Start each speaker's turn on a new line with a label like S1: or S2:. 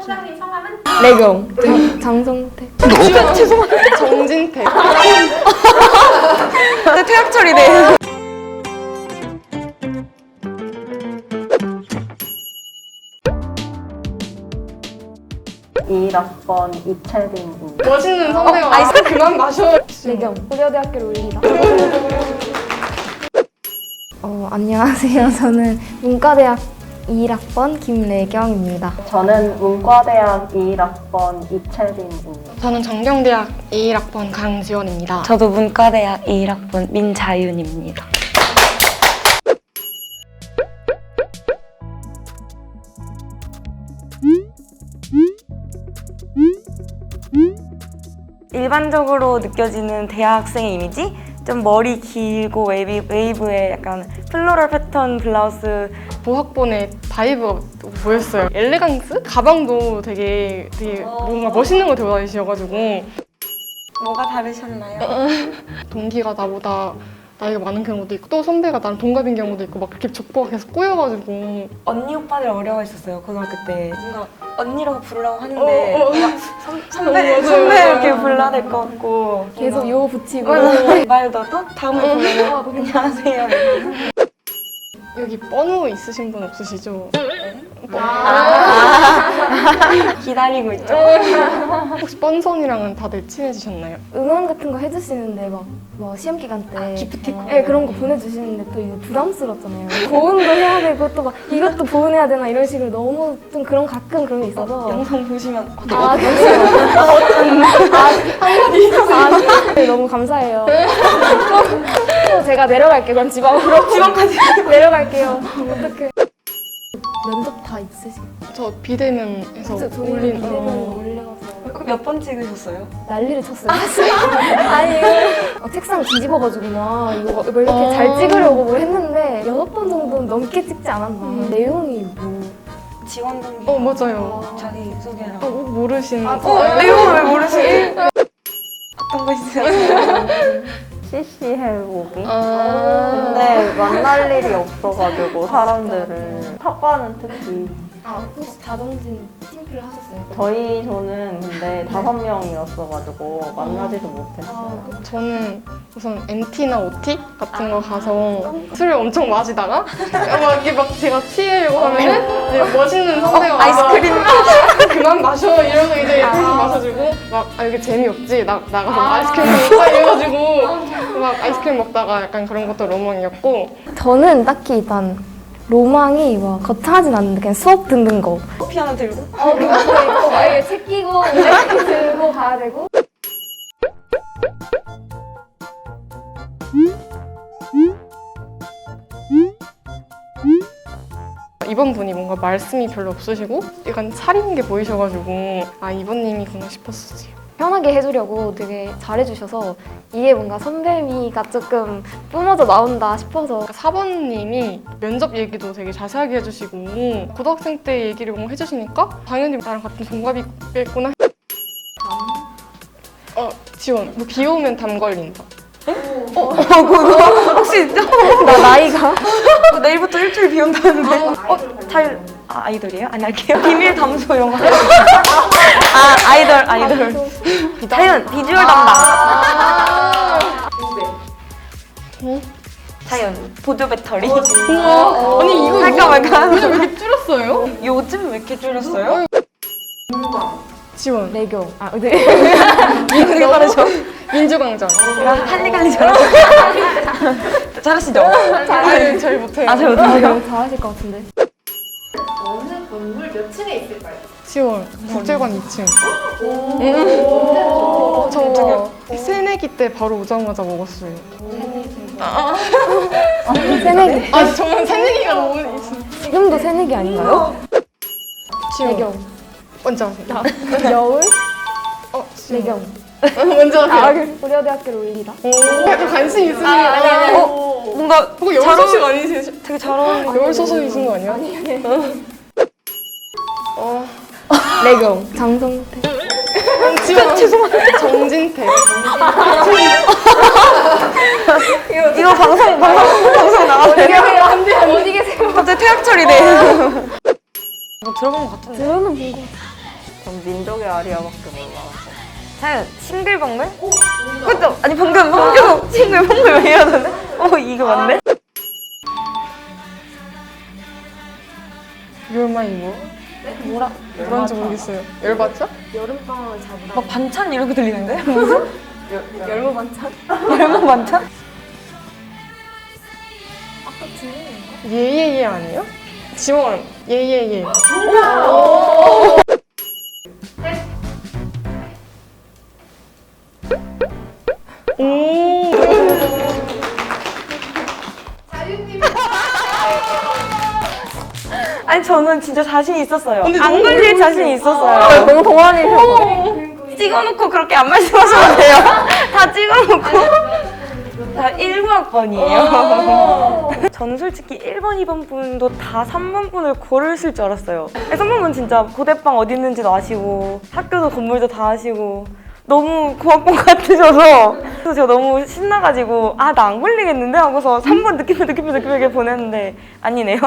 S1: 팀장님 성함은?
S2: 레경 장, 장성태
S3: 정진태.
S2: 근데 퇴학철이네
S4: 2학번 이채림입니다.
S3: 멋있는 선배가 아이스 그만 마셔.
S2: 레경 고려대학교를 올리다 어, 안녕하세요 저는 문과대학 21학번 김레경입니다
S4: 저는 문과대학 2학번 이채림입니다.
S3: 저는 정경대학 21학번 강지원입니다.
S5: 저도 문과대학 21학번 민자윤입니다. 일반적으로 느껴지는 대학생의 이미지? 좀 머리 길고 웨이브, 웨이브에 약간 플로럴 패턴 블라우스
S3: 보학번의 바이브가 보였어요. 엘레강스? 가방도 되게 되게 뭔가 멋있는 거 들고 다니셔가지고
S5: 뭐가 다르셨나요?
S3: 동기가 나보다 나이가 많은 경우도 있고 또 선배가 나랑 동갑인 경우도 있고 막 그렇게 족보가 계속 꼬여가지고.
S5: 언니 오빠들 어려워했었어요 고등학교 때. 뭔가 언니라고 부르려고 하는데
S3: 어, 어.
S5: 선, 선배,
S3: 어,
S5: 선배. 이렇게 불러야 될 것 같고.
S2: 계속 요 붙이고.
S5: 말도 또 다음에 보면 어, 안녕하세요
S3: 여기 번호 있으신 분 없으시죠?
S5: 기다리고 있죠.
S3: 혹시 뻔선이랑은 다들 친해지셨나요?
S2: 응원 같은 거 해주시는데 막 뭐 시험 기간 때.
S5: 기프티콘.
S2: 네, 그런 거 보내주시는데 또 이거 부담스럽잖아요. 보은도 해야 되고 또 막 이것도 보은해야 되나 이런 식으로 너무 좀 그런 가끔 그런 게 있어서.
S5: 영상 보시면 어,
S2: 아, 잠시만요. 아, 네, 너무 감사해요. 또, 제가 내려갈게요. 그럼 지방으로. 지방까지 내려갈게요. 어떡해. 면접 다 있으시죠?
S3: 저 비대면에서
S2: 저희
S3: 올린
S2: 이름을
S3: 어,
S2: 올려가서
S5: 몇 번 찍으셨어요?
S2: 난리를 쳤어요. 아니, 이거 어, 책상 뒤집어가지고 막 이거 뭐 이렇게
S3: 어.
S2: 잘 찍으려고 뭘 했는데 여섯 번 정도는 넘게 찍지 않았나. 내용이 뭐.
S5: 지원 동기
S3: 어 맞아요.
S5: 자기 소개랑
S3: 어, 모르시는
S2: 아,
S3: 거.
S5: 이걸 왜 모르시지? 어떤 거 있으세요?
S4: CC 해보기?
S3: 아,
S4: 근데 만날 일이 없어가지고 사람들을 학과는 특히
S2: 아, 혹시 다정진 팀플을 하셨어요?
S4: 저희 조는 근데 다섯 명이었어가지고 만나지도 못했어요.
S3: 저는 우선 MT나 OT 같은 거 가서 술을 엄청 마시다가 막 이렇게 막 제가 취하려고 하면은 이제 멋있는 선배가 아이스크림. 그만 마셔 이러고 이제 계속 마셔주고 막 아 이게 재미없지? 나 나가서 막 아이스크림 먹자 이래가지고 막 아이스크림 먹다가 약간 그런 것도 로망이었고.
S2: 저는 딱히 일단 로망이 막 거창하진 않는데 그냥 수업 듣는 거.
S5: 커피 하나 들고?
S2: 어, 그거 있고, 막 이게 책 끼고, 이렇게 들고 가야 되고.
S3: 이번 분이 뭔가 말씀이 별로 없으시고 약간 차리는 게 보이셔가지고 아 이번님이구나 싶었어요.
S2: 편하게 해주려고 되게 잘해주셔서 이게 뭔가 선배미가 조금 뿜어져 나온다 싶어서.
S3: 4번님이 면접 얘기도 되게 자세하게 해주시고 고등학생 때 얘기를 뭔가 해주시니까 당연히 나랑 같은 동갑이겠구나. 어 지원. 뭐 비 오면 담 걸린다
S5: 혹시
S2: 나 나이가
S5: 내일부터 일주일 비 온다는데 어? 잘 아, 아이돌이에요? 아니 할게요 비밀 담소 영화 아 아이돌 아이돌 자연 비주얼 담당
S3: 어?
S5: 자연 보조 배터리
S3: 우와 아니 이거
S5: 할까 말까
S3: 왜 이렇게 줄였어요?
S5: 요즘 왜 이렇게 줄였어요?
S3: 지원
S2: 내경 아 네.
S5: 이거 되게 빠르죠?
S3: 민주광장
S5: 할리갈리 잘하죠? 잘하시죠?
S3: 아니 잘 못해요.
S5: 아, 잘
S2: 아? 너무 잘하실 것 같은데.
S1: 어느 건물 몇 층에 있을까요?
S3: 지원 국제관 2층. 음. 저 새내기 때 바로 오자마자 먹었어요.
S2: 새내기
S3: 아. 저는 새내기가 너무
S2: 지금도 새내기 아닌가요?
S3: 지원
S2: 내경.
S3: 먼저 하세요
S2: 여울?
S3: 어
S2: 내경
S3: 먼저
S2: 아
S3: 하세요?
S2: 고려대학교를 올리다.
S3: 오 약간 관심 있으시니까
S5: 어? 뭔가
S3: 그거 여울 소식 아니세요?
S5: 되게 잘 어울리는
S3: 여울 소속이신 거 아니야? 어.
S2: 내경. 장성태.
S3: 지원 죄송합니다. 정진태.
S5: 이거 방송 방송 방송 나가세요?
S2: 안돼 어디 계세요?
S5: 갑자기 퇴학철이네 이거 들어본 것 같은데.
S2: 들어는 본거
S4: 전 민족의 아리아밖에 몰라 서.
S5: 자연 싱글벙글? 그죠? 아니 방금 방금 싱글벙글 왜 이러던데? 어 이거 맞네?
S3: 열마이고 뭐라 뭐라는지 모르겠어요. 열받죠?
S2: 여름방학을 잡으라.
S5: 막 반찬 이렇게 들리는데?
S2: 열무 반찬?
S5: 열무 반찬?
S2: 아까 거?
S3: 예예예 아니에요? 지원 예예예. 오.
S5: 아니 저는 진짜 자신 있었어요. 안 걸릴 자신 있었어요.
S4: 아, 너무 동안이셔서.
S5: 찍어놓고 그렇게 안 말씀하시면 돼요. 다 찍어놓고. 다 1학번이에요. 저는 솔직히 1번, 2번 분도 다 3번 분을 고르실 줄 알았어요. 3번 분 진짜 고대방 어디 있는지도 아시고 학교도 건물도 다 아시고 너무 고학번 같으셔서 그래서 제가 너무 신나가지고 아 나 안 걸리겠는데 하고서 3번 느낌표 느낌표 느낌표 이렇게 보냈는데 아니네요.